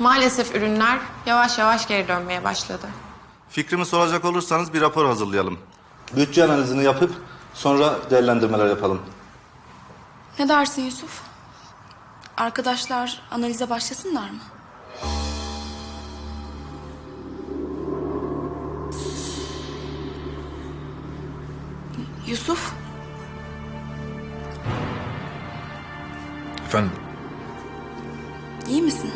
Maalesef ürünler yavaş yavaş geri dönmeye başladı. Fikrimi soracak olursanız bir rapor hazırlayalım. Bütçe analizini yapıp sonra değerlendirmeler yapalım. Ne dersin Yusuf? Arkadaşlar analize başlasınlar mı? Yusuf, Efendim, iyi misin?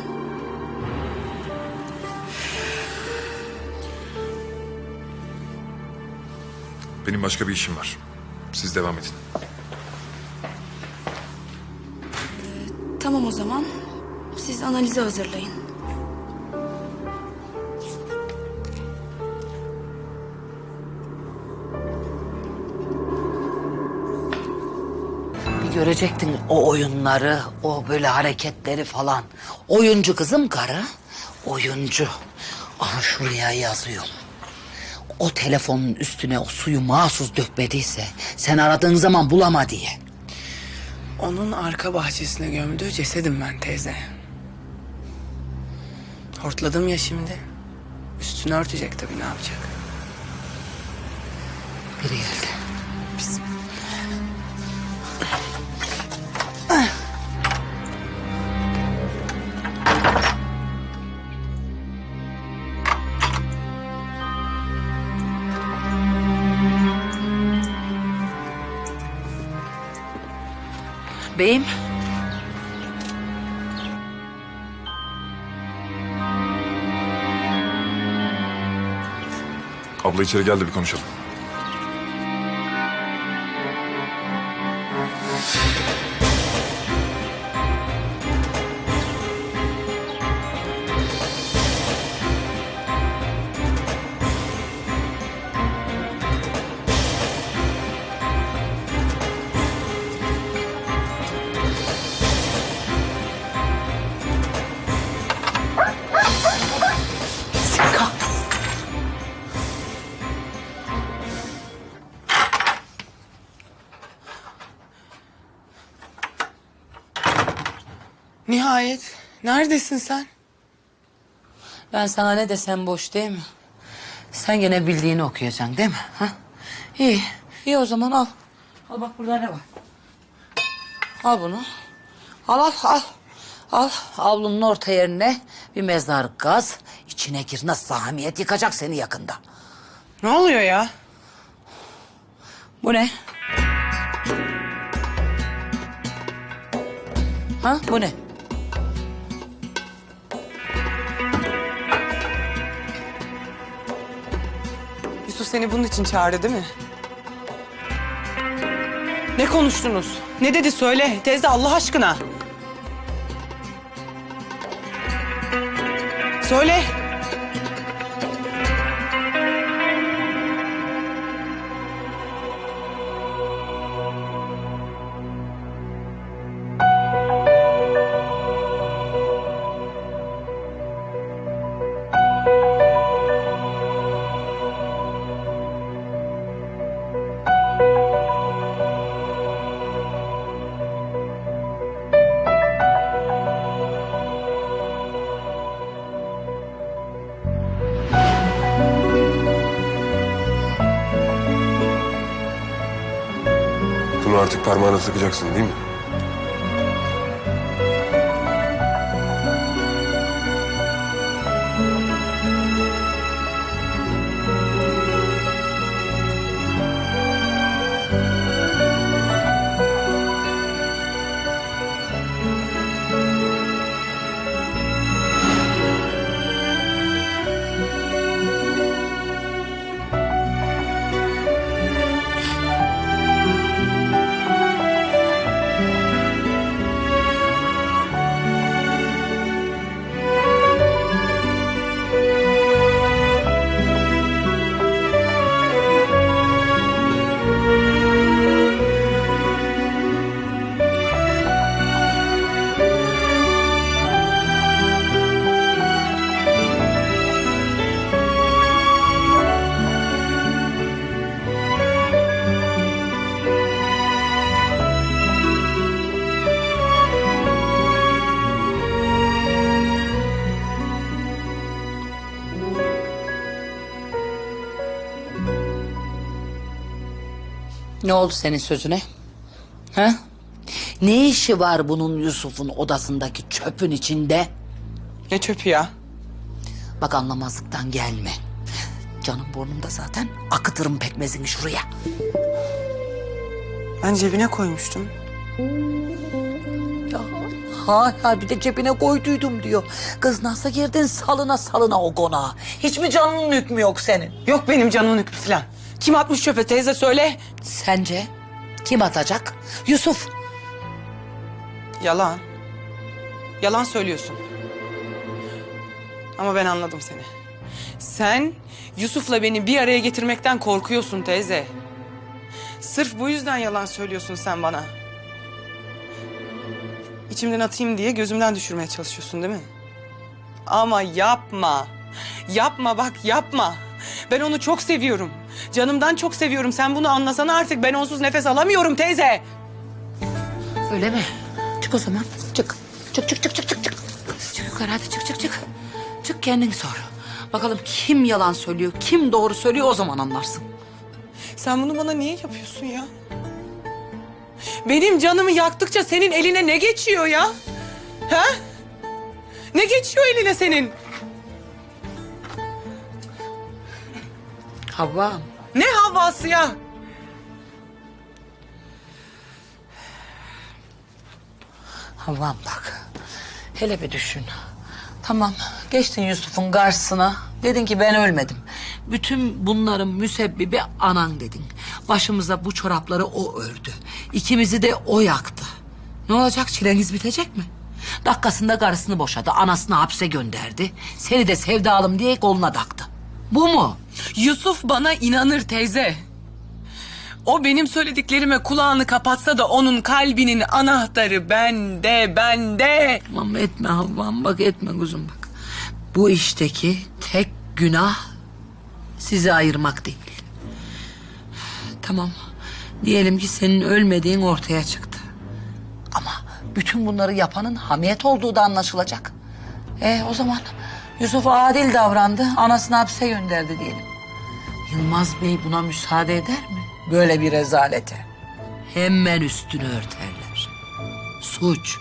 Benim başka bir işim var. Siz devam edin. Tamam o zaman. Siz analize hazırlayın. Bir görecektin o oyunları, o böyle hareketleri falan. Oyuncu kızım karı, oyuncu. Aha şuraya yazıyor. O telefonun üstüne o suyu mahsus dökmediyse sen aradığın zaman bulama diye. Onun arka bahçesine gömdüğü cesedim ben teyze. Hortladım ya şimdi. Üstünü örtecek tabii ne yapacak? Biri geldi. Beyim. Abla içeri gel de bir konuşalım. Nihayet. Neredesin sen? Ben sana ne desem boş değil mi? Sen gene bildiğini okuyacaksın değil mi? Ha? İyi. İyi o zaman al. Al bak burada ne var? Al bunu. Al al al. Al avlunun orta yerine bir mezarlık kaz. İçine gir nasıl hamiyet yıkacak seni yakında. Ne oluyor ya? Bu ne? Ha bu ne? Yusuf seni bunun için çağırdı değil mi? Ne konuştunuz? Ne dedi söyle teyze Allah aşkına. Söyle. Artık parmağına sıkacaksın değil mi? Ne oldu senin sözüne? Ha? Ne işi var bunun Yusuf'un odasındaki çöpün içinde? Ne çöpü ya? Bak anlamazlıktan gelme. Canım burnumda zaten. Akıtırım pekmezini şuraya. Ben cebine koymuştum. Ya hala bir de cebine koyduydum diyor. Kız nasıl girdin salına salına o konağa? Hiç mi canının hükmü yok senin? Yok benim canımın hükmü falan. Kim atmış çöpe teyze söyle. Sence kim atacak? Yusuf. Yalan. Yalan söylüyorsun. Ama ben anladım seni. Sen Yusuf'la beni bir araya getirmekten korkuyorsun teyze. Sırf bu yüzden yalan söylüyorsun sen bana. İçimden atayım diye gözümden düşürmeye çalışıyorsun değil mi? Ama yapma. Yapma bak yapma. Ben onu çok seviyorum. Canımdan çok seviyorum. Sen bunu anlasana artık. Ben onsuz nefes alamıyorum teyze. Öyle mi? Çık o zaman. Çık. Çık çık çık çık çık çık. Çık yukarı hadi çık çık çık. Çık kendin sor. Bakalım kim yalan söylüyor, kim doğru söylüyor o zaman anlarsın. Sen bunu bana niye yapıyorsun ya? Benim canımı yaktıkça senin eline ne geçiyor ya? Ha? Ne geçiyor eline senin? Havva. Ne havası ya? Havvam bak. Hele bir düşün. Tamam geçtin Yusuf'un karşısına. Dedin ki ben ölmedim. Bütün bunların müsebbibi anan dedin. Başımıza bu çorapları o ördü. İkimizi de o yaktı. Ne olacak çileniz bitecek mi? Dakikasında karısını boşadı. Anasını hapse gönderdi. Seni de sevdalım diye koluna taktı. Bu mu? Yusuf bana inanır teyze. O benim söylediklerime kulağını kapatsa da onun kalbinin anahtarı bende, bende. Tamam etme Havvam bak etme kuzum bak. Bu işteki tek günah sizi ayırmak değil. Tamam diyelim ki senin ölmediğin ortaya çıktı. Ama bütün bunları yapanın hamiyet olduğu da anlaşılacak. E o zaman Yusuf adil davrandı anasını hapse gönderdi diyelim. Yılmaz Bey buna müsaade eder mi? Böyle bir rezalete. Hemen üstünü örterler. Suç.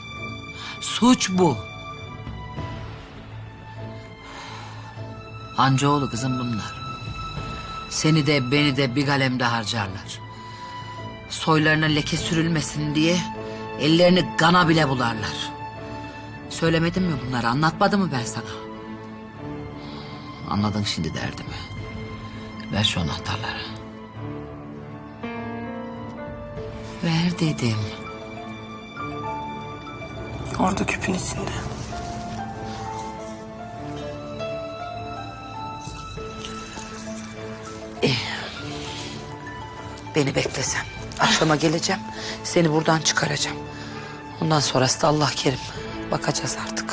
Suç bu. Ancaoğlu kızım bunlar. Seni de beni de bir kalemde harcarlar. Soylarına leke sürülmesin diye ellerini kana bile bularlar. Söylemedim mi bunları anlatmadım mı ben sana? Anladın şimdi derdimi. Ver şu anahtarları. Ver dedim. Orada küpün içinde. Beni beklesen. Akşama geleceğim. Seni buradan çıkaracağım. Ondan sonrası da Allah kerim. Bakacağız artık.